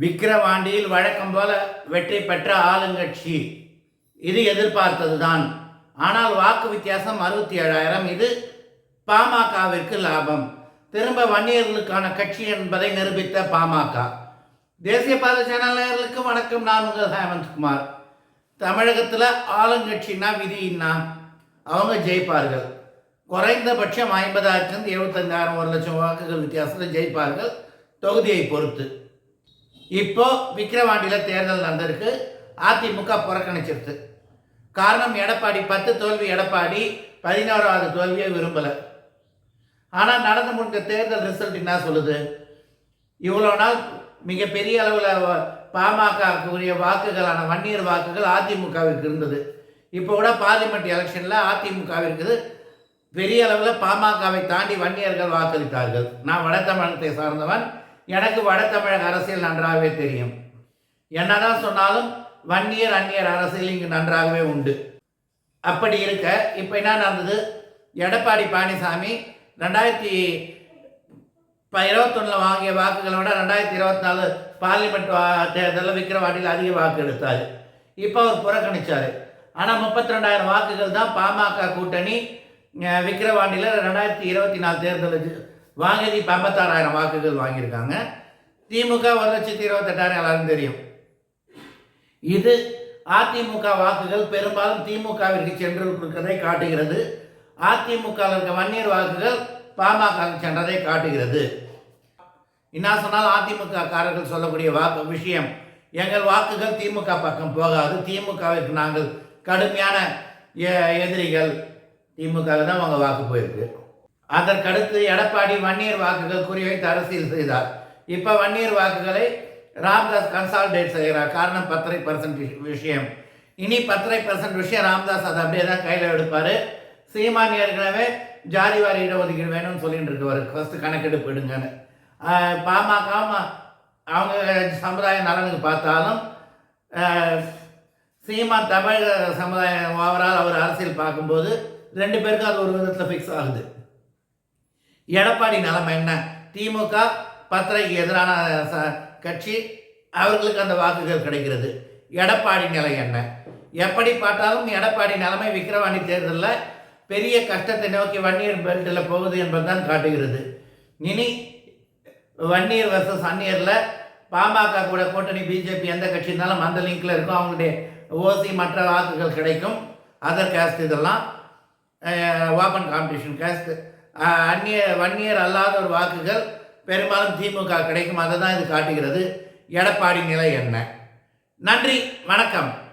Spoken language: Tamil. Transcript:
விக்கிரவாண்டியில் வழக்கம் போல வெற்றி பெற்ற ஆளுங்கட்சி. இது எதிர்பார்த்தது தான் ஆனால் வாக்கு வித்தியாசம் அறுபத்தி ஏழாயிரம் இது பாமகவிற்கு லாபம். திரும்ப வன்னியர்களுக்கான கட்சி என்பதை நிரூபித்த பாமக. தேசிய பாத சேனலர்களுக்கு வணக்கம். நான் உங்கள் ஹேமந்த்குமார் தமிழகத்தில் ஆளுங்கட்சின்னா விதின்னா அவங்க ஜெயிப்பார்கள். குறைந்தபட்சம் ஐம்பதாயிரத்துலேருந்து எழுபத்தஞ்சாயிரம் ஒரு லட்சம் வாக்குகள் வித்தியாசத்தில் ஜெயிப்பார்கள். தொகுதியை பொறுத்து. இப்போ விக்கிரவாண்டியில் தேர்தல் நடந்திருக்கு. அதிமுக புறக்கணிச்சிருது காரணம் எடப்பாடி பத்து தோல்வி எடப்பாடி பதினோராவது தோல்வியை விரும்பலை. ஆனால் நடந்து முடிந்த தேர்தல் ரிசல்ட் என்ன சொல்லுது? இவ்வளோ நாள் மிகப்பெரிய அளவில் பாமகக்குரிய வாக்குகளான வன்னியர் வாக்குகள் அதிமுகவிற்கு இருந்தது. இப்போ கூட பார்லிமெண்ட் எலெக்ஷனில் அதிமுகவிற்கு பெரிய அளவில் பாமகவை தாண்டி வன்னியர்கள் வாக்களித்தார்கள். நான் வட தமிழகத்தை சார்ந்தவன். எனக்கு வட தமிழக அரசியல் நன்றாகவே தெரியும். என்னதான் சொன்னாலும் வன்னியர் அந்நியர் அரசியல் இங்கு நன்றாகவே உண்டு. அப்படி இருக்க இப்போ என்ன நடந்தது? எடப்பாடி பழனிசாமி ரெண்டாயிரத்தி இருபத்தொன்னில் வாங்கிய வாக்குகளை விட ரெண்டாயிரத்தி இருபத்தி நாலு பார்லிமெண்ட் வா தேர்தலில் விக்கிரவாண்டியில் அதிக வாக்கு எடுத்தார். இப்போ அவர் புறக்கணித்தார் ஆனால் முப்பத்தி ரெண்டாயிரம் வாக்குகள் தான் பாமக கூட்டணி விக்கிரவாண்டியில் ரெண்டாயிரத்தி இருபத்தி நாலு தேர்தலுக்கு வாங்கி ஐம்பத்தாறாயிரம் வாக்குகள் வாங்கியிருக்காங்க. திமுக ஒரு லட்சத்தி இருபத்தெட்டாயிரம் எல்லாரும் தெரியும். இது அதிமுக வாக்குகள் பெரும்பாலும் திமுகவிற்கு சென்று இருக்கிறதை காட்டுகிறது. அதிமுக இருக்க வன்னியர் வாக்குகள் பாமக சென்றதை காட்டுகிறது. என்ன சொன்னால் அதிமுக காரர்கள் சொல்லக்கூடிய வாக்கு விஷயம். எங்கள் வாக்குகள் திமுக பக்கம் போகாது. திமுகவிற்கு நாங்கள் கடுமையான எதிரிகள். திமுக தான் அவங்க வாக்கு போயிருக்கு. அதற்கடுத்து எடப்பாடி வன்னியர் வாக்குகள் குறிவைத்து அரசியல் செய்தார். இப்போ வன்னியர் வாக்குகளை ராம்தாஸ் கன்சால்டேட் செய்கிறார். காரணம் பத்தரை பர்சன்ட் விஷயம். இனி பத்தரை பர்சன்ட் விஷயம் ராம்தாஸ் அதை அப்படியே தான் கையில் எடுப்பார். சீமான் ஏற்கனவே ஜாதிவாரி இடஒதுக்கீடு வேணும்னு சொல்லிட்டு இருக்கவர். ஃபஸ்ட்டு கணக்கெடுப்பு எடுங்கன்னு. பாமக அவங்க சமுதாய நலனுக்கு பார்த்தாலும் சீமான் தமிழ் சமுதாயம் ஓவரால் அவர் அரசியல் பார்க்கும்போது ரெண்டு பேருக்கும் அது ஒரு விதத்தில் ஃபிக்ஸ் ஆகுது. எடப்பாடி நிலைமை என்ன? திமுக பத்திரைக்கு எதிரான ச- கட்சி அவர்களுக்கு அந்த வாக்குகள் கிடைக்கிறது. எடப்பாடி நிலை என்ன? எப்படி பார்த்தாலும் எடப்பாடி நிலைமை விக்கிரவாணி தேர்தலில் பெரிய கஷ்டத்தை நோக்கி வன்னியர் பெல்ட்டில் போகுது என்பதுதான் காட்டுகிறது. இனி வன்னியர் வர்சஸ் அந்நியரில் பாமக கூட கூட்டணி பிஜேபி எந்த கட்சி இருந்தாலும் அந்த லிங்கில் இருக்கும். அவங்களுடைய ஓசி மற்ற வாக்குகள் கிடைக்கும். அதர் கேஸ்ட் இதெல்லாம் ஓப்பன் காம்படிஷன் கேஸ்ட் அந்நிய வன்னியர் அல்லாத ஒரு வாக்குகள் பெரும்பாலும் திமுக கிடைக்கும். அதை தான் இது காட்டுகிறது. எடப்பாடி நிலை என்ன? நன்றி வணக்கம்.